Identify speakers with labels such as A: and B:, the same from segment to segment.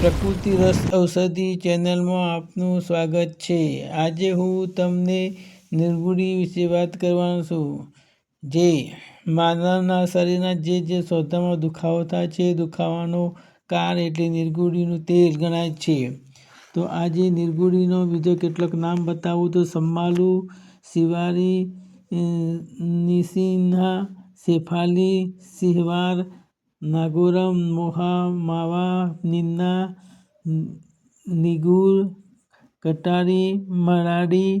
A: પ્રકૃતિ રસ ઔષધિ ચેનલમાં આપનું સ્વાગત છે. આજે હું તમને નિર્ગુડી વિશે વાત કરવાનો છું. જે માનવના શરીરના જે જે સોદામાં દુખાવો થાય છે, દુખાવાનો કારણ એટલે નિર્ગુડીનું તેલ ગણાય છે. તો આજે નિર્ગુડીનો બીજો કેટલોક નામ બતાવું. તો સંભાલુ, શિવારી નિસિન્હા શેફાલી, શિહવાર નાગોરમ મોહા માવા નિન્ના નિગુર કટારી મરાડી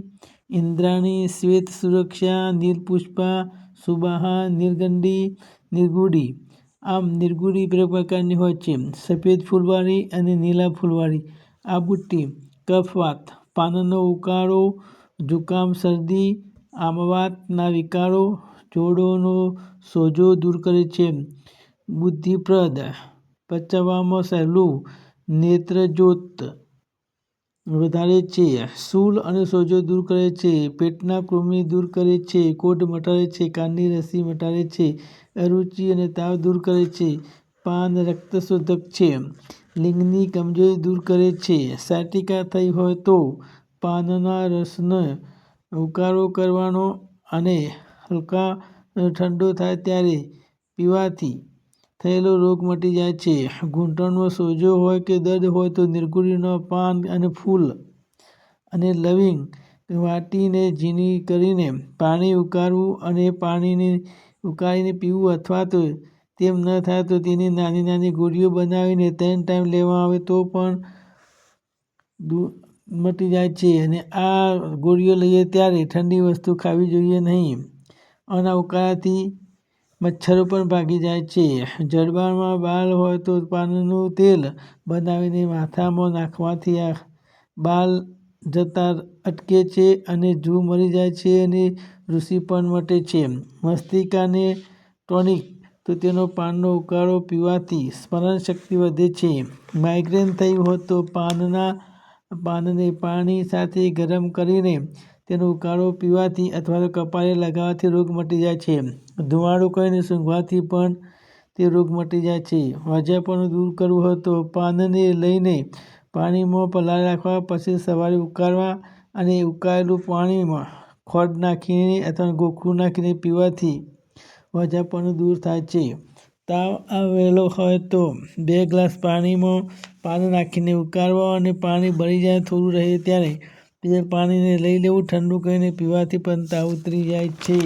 A: ઇન્દ્રાણી શ્વેત સુરક્ષા નીલપુષ્પા સુબાહા નિર્ગંડી નિર્ગુડી આમ નિર્ગુડી બે પ્રકારની હોય છે સફેદ ફૂલવાળી અને નીલા ફૂલવાળી આ બુટ્ટી કફવાત પાનનો ઉકાળો જુકામ શરદી આમવાતના વિકારો જોડોનો સોજો દૂર કરે છે બુદ્ધિપ્રદ, પચવામાં સહેલું નેત્રજ્યોત વધારે છે શૂલ અને સોજો દૂર કરે છે, પેટના કૃમિ દૂર કરે છે, કોઢ મટાડે છે, કાનની રસી મટાડે છે, અરુચિ અને તાવ દૂર કરે છે, પાન રક્તશોધક છે, લિંગની કમજોરી દૂર કરે છે, સાટિકા થઈ હોય તો પાનના રસનો ઉકાળો કરવાનો અને હલકા ઠંડો થાય ત્યારે પીવાથી થયેલો રોગ મટી જાય છે. ઘૂંટણમાં સોજો હોય કે દર્દ હોય તો નિર્ગુળીનો પાન અને ફૂલ અને લવિંગ વાટીને ઝીણી કરીને પાણી ઉકાળવું અને પાણીને ઉકાળીને પીવું અથવા તો તેમ ન થાય તો તેની નાની નાની ગોળીઓ બનાવીને ત્રણ ટાઈમ લેવામાં આવે તો પણ મટી જાય છે અને આ ગોળીઓ લઈએ ત્યારે ઠંડી વસ્તુ ખાવી જોઈએ નહીં. આના ઉકાળાથી મચ્છરો પણ ભાગી જાય છે. જડબામાં બાલ હોય તો પાનનું તેલ બનાવીને માથામાં નાખવાથી આ બાલ જતા અટકે છે અને જૂ મરી જાય છે અને ઋષિ પણ મટે છે. મસ્તિકાને ટોનિક, તો તેનો પાનનો ઉકાળો પીવાથી સ્મરણ શક્તિ વધે છે. માઇગ્રેન થયું હોય તો પાનના, પાનને પાણી સાથે ગરમ કરીને તેનો ઉકાળો પીવાથી અથવા તો કપાળે લગાવવાથી રોગ મટી જાય છે. ધુમાડો કરીને સૂંઘવાથી પણ તે રોગ મટી જાય છે. હોજાપણું દૂર કરવું હોય તો પાનને લઈને પાણીમાં પલાળી રાખવા, પછી સવારે ઉકાળવા અને ઉકાળેલું પાણીમાં ખોડ નાખીને અથવા ગોખરું નાખીને પીવાથી હોજાપણું દૂર થાય છે. તાવ આવેલો હોય તો બે ગ્લાસ પાણીમાં પાન નાખીને ઉકાળવા અને પાણી બળી જાય, થોડું રહે ત્યારે તે પાણીને લઈ લેવું, ઠંડુ કરીને પીવાથી પણ તાવ ઉતરી જાય છે.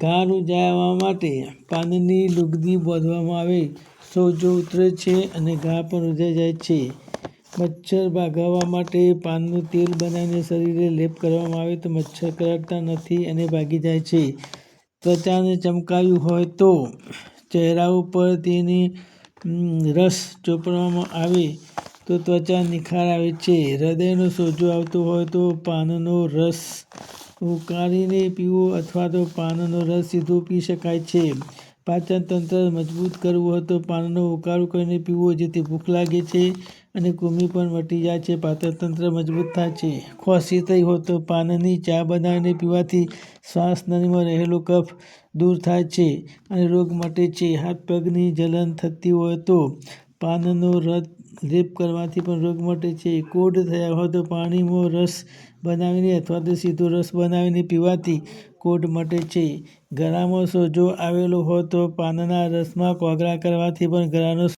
A: ઘા રૂઝાવા માટે પાનની લુગદી બોધવામાં આવે. સોજો ઉતરે છે અને ઘા પણ ઉજાઈ જાય છે. મચ્છર ભાગાવવા માટે પાનનું તેલ બનાવીને શરીરે લેપ કરવામાં આવે તો મચ્છર કરડતા નથી અને ભાગી જાય છે. ત્વચાને ચમકાવ્યું હોય તો ચહેરા ઉપર તેની રસ ચોપડવામાં આવે. તો ત્વચા નિખાર આવે છે. હૃદયનો સોજો આવતો હોય તો પાનનો રસ ઉકાળીને પીવો અથવા તો પાનનો રસ સીધો પી શકાય છે. પાચન તંત્ર મજબૂત કરવું હોય તો પાનનો ઉકાળો કરીને પીવો જેથી ભૂખ લાગે છે અને કૃમિ પણ મટી જાય છે. પાચન તંત્ર મજબૂત થાય છે. ખોસી થઈ હોય તો પાનની ચા બનાવીને પીવાથી શ્વાસ નળીમાં રહેલો કફ દૂર થાય છે અને રોગ મટે છે. હાથ પગની જલન થતી હોય તો પાનનો લેપ કરવાથી પણ રોગ મટે છે. કોઢ થયા હોય તો પાણીમાં રસ બનાવીને અથવા તો સીધો રસ બનાવીને પીવાથી કોઢ મટે છે. ગળામાં સોજો આવેલો હોય તો પાનના રસમાં કોગળા કરવાથી પણ ગળાનો